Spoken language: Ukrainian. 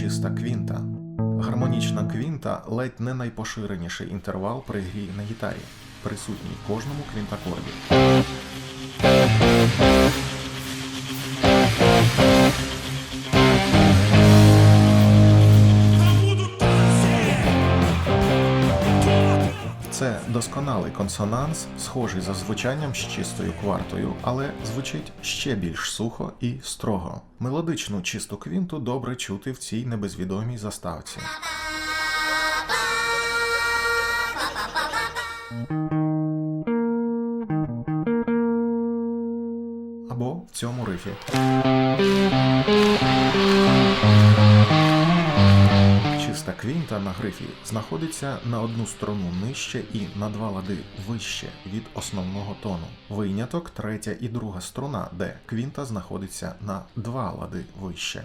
чиста квінта. Гармонічна квінта ледь не найпоширеніший інтервал при грі на гітарі, присутній кожному квінтакорді. Це досконалий консонанс, схожий за звучанням з чистою квартою, але звучить ще більш сухо і строго. Мелодичну чисту квінту добре чути в цій небезвідомій заставці. Або в цьому рифі. Чиста квінта на грифі знаходиться на одну струну нижче і на два лади вище від основного тону. Виняток третя і друга струна, де квінта знаходиться на два лади вище.